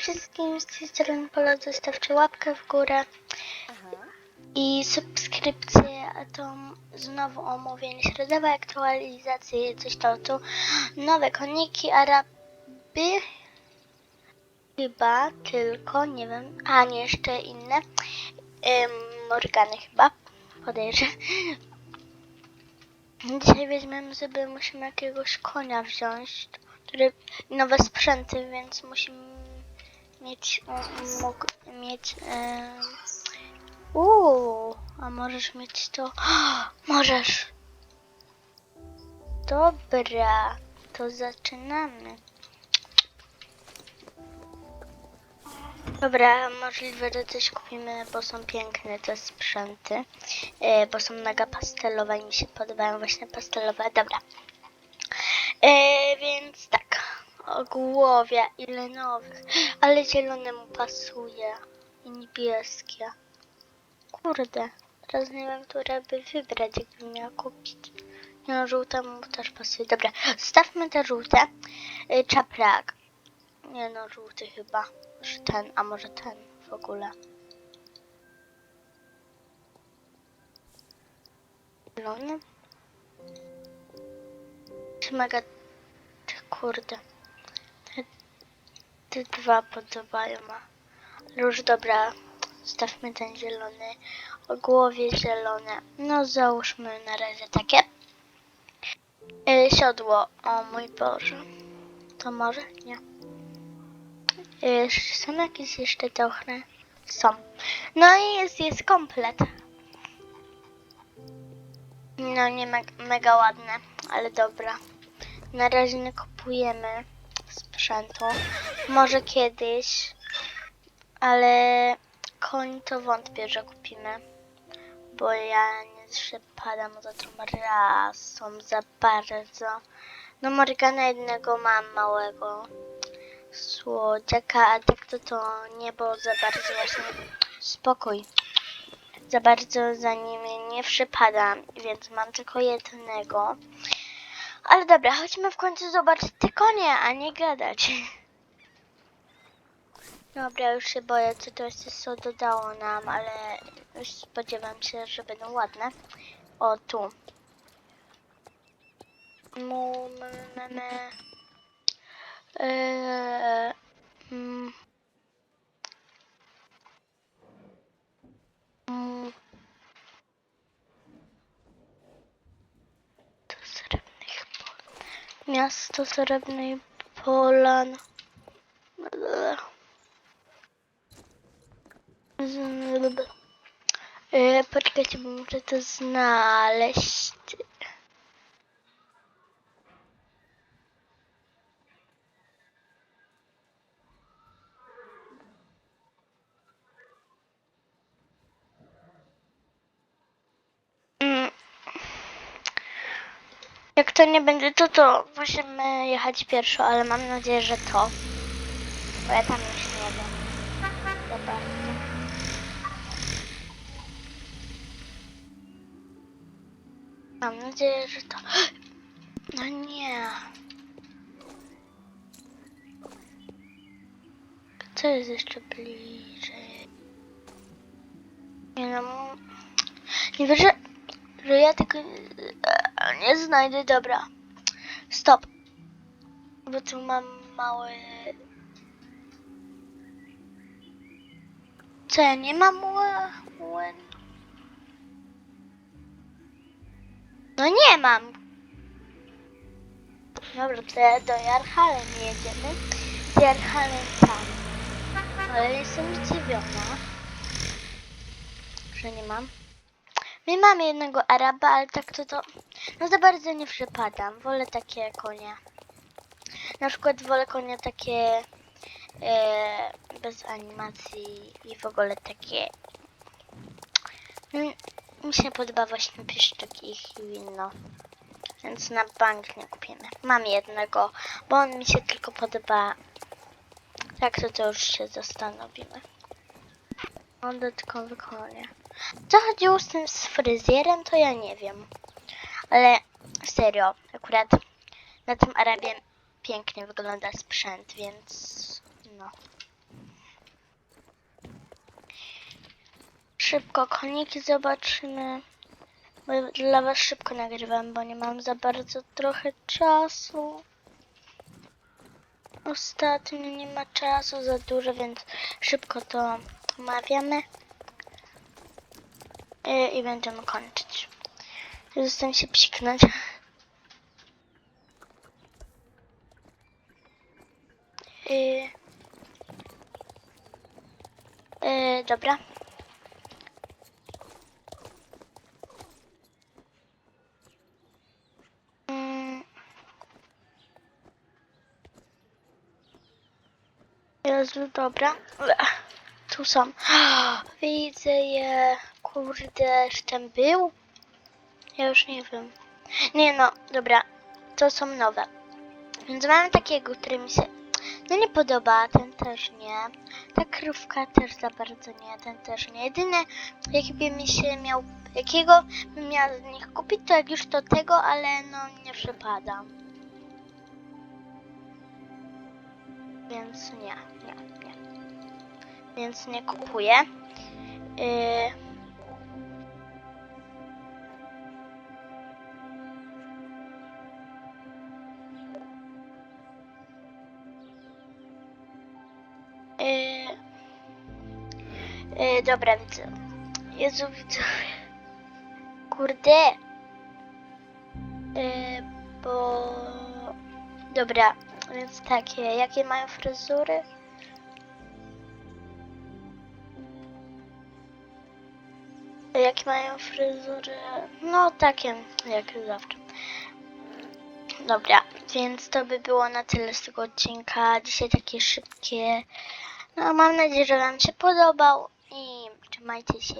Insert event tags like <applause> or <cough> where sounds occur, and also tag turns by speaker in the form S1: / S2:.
S1: wszystkim, z tej strony Pola, zostawcie łapkę w górę i subskrypcję, a to znowu omówienie środowe, aktualizacje, coś tam tu, nowe koniki, araby, chyba tylko, nie wiem, a nie jeszcze inne, Ym, Morgany chyba, podejrzę. Dzisiaj weźmiemy sobie, musimy jakiegoś konia wziąć, który, nowe sprzęty, więc musimy mieć, o, mógł mieć, em, Uuu, a możesz mieć to. <gasps> Możesz. Dobra, to zaczynamy. Dobra, możliwe, że coś kupimy, bo są piękne te sprzęty, e, bo są mega pastelowe i mi się podobają właśnie pastelowe. Dobra. E, więc tak, o głowie, ile nowych, ale zielone mu pasuje i niebieskie. Kurde, teraz nie wiem, które by wybrać, jakbym miała kupić. Nie no, żółte mu też pasuje. Dobra, zostawmy te żółte. Y, Czaprak. Nie no, żółty chyba. Może ten, a może ten w ogóle. Zielony? Czy mega... Kurde. Te, te dwa podobają, a... Już dobra, Stawmy ten zielony, o głowie zielone. No załóżmy na razie takie. E, siodło, o mój Boże. To może? Nie. E, są jakieś jeszcze trochę? Są. No i jest, jest komplet. No nie me mega ładne, ale dobra. Na razie nie kupujemy sprzętu. Może kiedyś, ale koń to wątpię, że kupimy. Bo ja nie przepadam za tą rasą za bardzo. No Morgana jednego mam małego słodziaka, a tak to to nie było za bardzo właśnie spokój. Za bardzo za nimi nie przypadam, więc mam tylko jednego. Ale dobra, chodźmy w końcu zobaczyć te konie, a nie gadać. <laughs> Dobra, już się boję, co to jest, co dodało nam, ale już spodziewam się, że będą ładne. O, tu. Mu. Eee. Mm. Miasto srebrnej polan. Blablabla. Z- E, Poczekajcie, bo muszę to znaleźć. Mm. Jak to nie będzie to, to musimy jechać pierwszo, ale mam nadzieję, że to. Bo ja tam już nie wiem. Bardzo. Mam nadzieję, że to. <gasps> No nie. Co jest jeszcze bliżej? Nie no. Nie wierzę, że ja tego e, nie znajdę. Dobra. Stop. Bo tu mam mały. Co ja nie mam łen? No nie mam. Dobra, to ja do Jarhalem jedziemy. Z Jarhalem tam. Ale jestem zdziwiona, że nie mam. My mamy jednego Araba, ale tak to to... No za bardzo nie przypadam. Wolę takie konie. Na przykład wolę konie takie e, bez animacji i w ogóle takie... Mm, mi się podoba właśnie pieszczek i winno. Więc na bank nie kupimy. Mam jednego, bo on mi się tylko podoba. Tak to, to już się zastanowimy. Mam dodatkowe konie. Co chodziło z tym z fryzjerem, to ja nie wiem. Ale serio, akurat na tym Arabie pięknie wygląda sprzęt, więc no. Szybko koniki zobaczymy. Bo dla was szybko nagrywam, bo nie mam za bardzo trochę czasu. Ostatnio nie ma czasu za dużo, więc szybko to omawiamy. I, i będziemy kończyć. Zostałem się psiknąć. Y, y, dobra. Mm. Jezu, dobra. Tu są. <gasps> Widzę je. Kurde, ten był? Ja już nie wiem. Nie no, dobra. To są nowe. Więc mamy takiego, który mi się no nie podoba, ten też nie. Ta krówka też za bardzo nie, ten też nie. Jedyne, jaki by mi się miał, jakiego bym miała z nich kupić, to jak już to tego, ale no nie przypada. Więc nie, nie, nie. Więc nie kupuję. Yy, yy, dobra, widzę. Jezu, widzę. Kurde. Yy, bo... Dobra, więc takie. Jakie mają fryzury? Jakie mają fryzury? No, takie jak zawsze. Dobra, więc to by było na tyle z tego odcinka. Dzisiaj takie szybkie. No, mam nadzieję, że Wam się podobał trzymajcie się.